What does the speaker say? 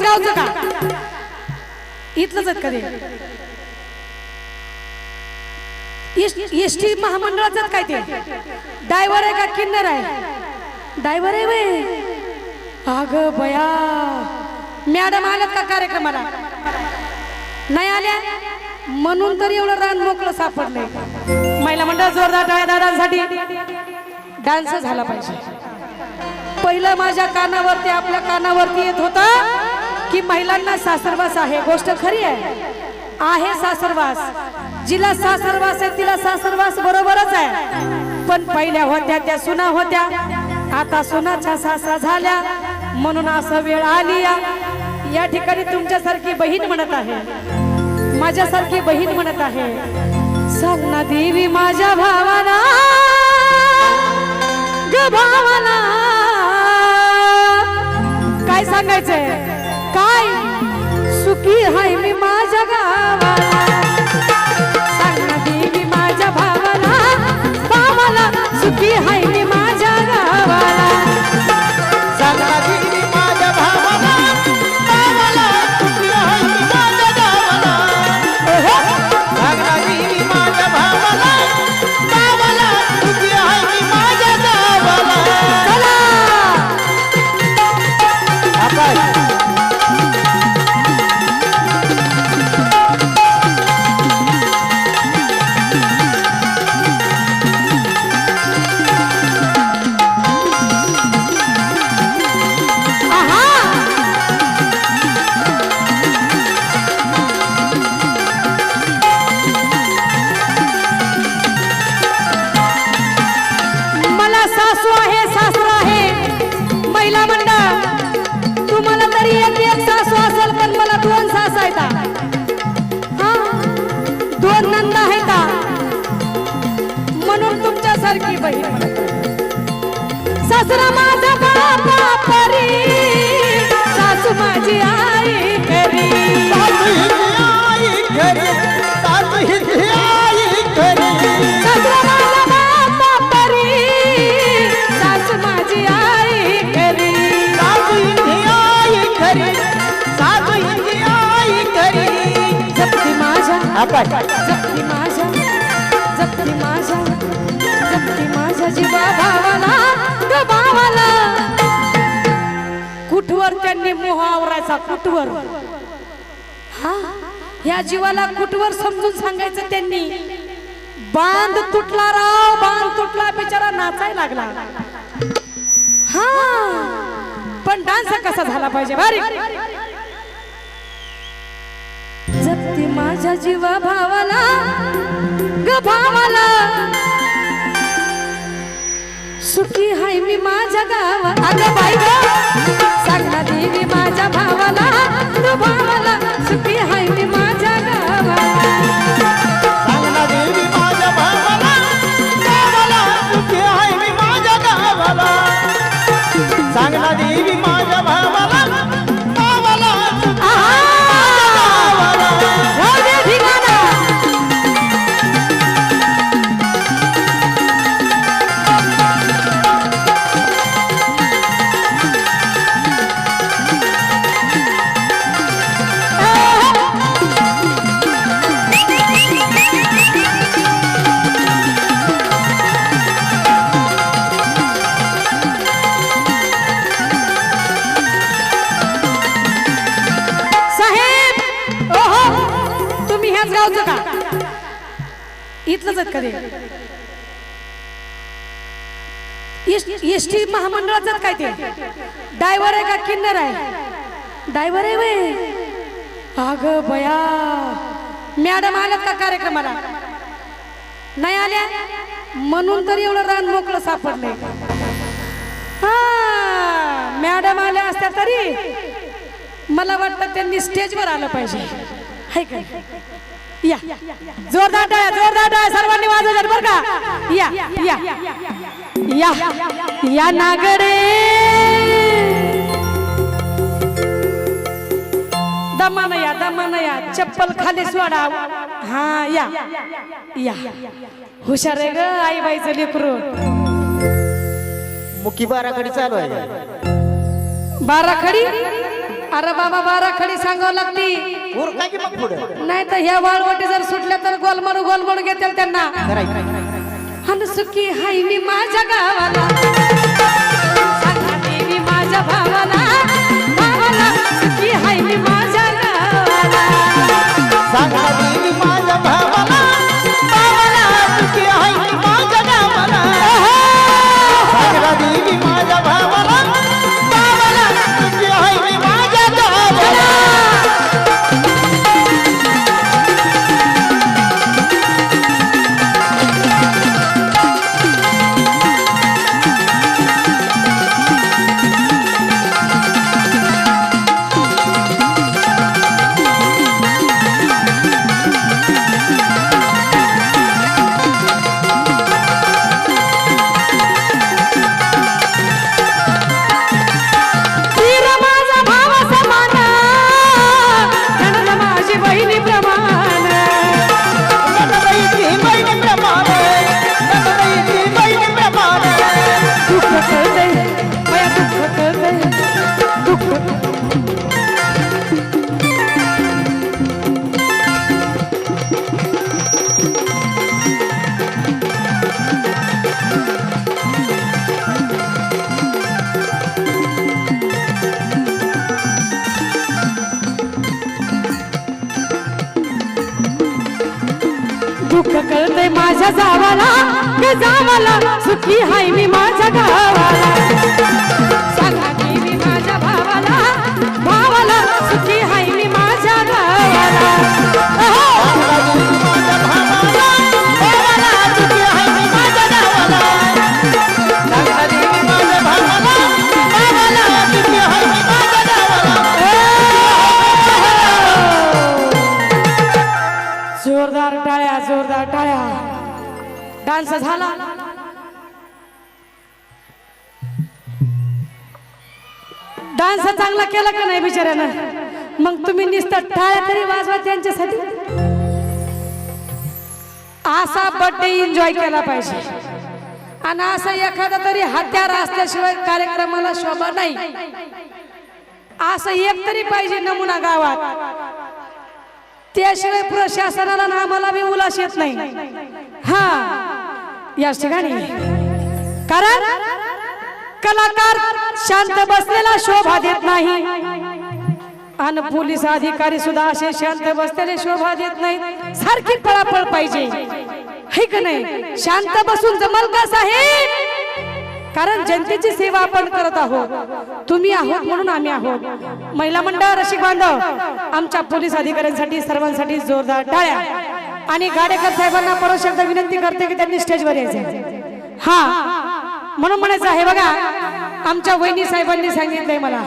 ह्याच गावचं का? इथलंच आहेत कधी? एस टी महामंडळाचं काय ते? डायव्हर आहे का किन्नर आहे? डायव्हर आहे वय. अग बया. मॅडम आल्यात का कार्यक्रमाला? नाही आल्या? म्हणून तर एवढं रान मोकळं सापडलंय. महिला मंडळ जोरदार टाळ्या दादांसाठी डान्स झाला पाहिजे. पहिलं माझ्या कानावरती आपल्या कानावरती येत होता. की महिलांना सासरवास आहे. गोष्ट खरी आहे. आहे सासरवास. जिला सासरवास आहे तिला सासरवास बरोबरच आहे. पण पहिल्या होत्या त्या सुना होत्या. आता सुनाच्या सासरा झाल्या. म्हणून असं वेळ आली या ठिकाणी तुमच्यासारखी बहीण म्हणत आहे. माझ्यासारखी बहीण म्हणत आहे. सांग ना देवी माझ्या भावाला. ग भावाला. काय सांगायचंय? काय सुखी हाय मी माझ्या गावाला? सांग ना देवी माझ्या भावाला भावाला सुखी हाय सासरा माझा बापा परी. सासू माझी आई करी सासू हिची आई घरी. सासू हिची आई घरी. सासरा माझा बापा परी. सासू माझी आई करी सासू हिची आई घरी. सासू हिची आई घरी. जपती माझ्या. आकाश जपती माझ्या. जपती माझ्या. जपती माझ्या जीवा भावाला ग भावाला. कुठवर त्यांनी मोह आवरायचा? कुठवर? हा? ह्या जीवाला कुठवर समजून सांगायचं त्यांनी? बांध तुटला राव बांध तुटला बिचारा नाचायला लागला. हा? पण डान्स कसा झाला पाहिजे? बारीक. जगती माझ्या जीवा भावाला ग भावाला. सुखी हाय मी माझ्या गावा अगं बाई ग देवी माझ्या भावाला भावाला इथलंच आहेत कधी एस टी महामंडळाचं काय ते? डायव्हर आहे का किन्नर आहे? डायव्हर आहे वय. अग बया. मॅडम आल्यात का कार्यक्रमाला? नाही आल्या? म्हणून तर एवढं रान मोकळं सापडलंय. हा मॅडम आल्या असत्या तरी मला वाटतं त्यांनी स्टेजवर आलं पाहिजे. हाय का? या. जोरदार टाळ्या जोरदार टाळ्या. सर्वांनी वाजवल्यात बरं का? या या या. या नागडे. दमान या दमान या. चप्पल खाली सोडा. हा या. या. हुशार आहे ग आई बाईचं लेकरू. मुकी बाराकडे चालू आहे. बारा खडी अरे बाबा बारा खडी सांगावं लागती. उरका की मग पुढे? नाही तर ह्या वाळवटी जर सुटल्या तर गोलमडू गोलमडू घेतील त्यांना. हन सुखी हाय मी माझ्या गावाला. सांगा देवी माझ्या भावाला. कळते माझ्या सुखी हाय मी माझ्या गावाला. डान्स चांगला केला का नाही बिचाऱ्यानं? मग तुम्ही नुसतं टाळ्या तरी वाजवा त्यांच्यासाठी. असा बर्थडे एन्जॉय केला पाहिजे. आणि असं एखादा तरी हत्यार असल्याशिवाय कार्यक्रमाला शोभा नाही. असं एक तरी पाहिजे नमुना गावात. त्याशिवाय प्रशासनाला ना आम्हाला बी उलास येत नाही. हा या ठिकाणी. कारण कलाकार शांत बसलेला शोभा देत नाही. आणि पोलीस अधिकारी सुद्धा असे शांत बसलेले शोभा देत नाहीत. सारखी पळापळ पाहिजे. हे का नाही? शांत बसून जमल का साहेब? कारण जनतेची सेवा आपण करत आहोत. तुम्ही आहोत म्हणून आम्ही आहोत. महिला मंडळ रसिक बांधव आमच्या पोलीस अधिकाऱ्यांसाठी सर्वांसाठी जोरदार टाळ्या. आणि गाडेकर साहेबांना परत शब्द विनंती करते की त्यांनी स्टेजवर यायचं. हा म्हणून म्हणायचं आहे बघा आमच्या वहिनी साहेबांनी सांगितलंय मला.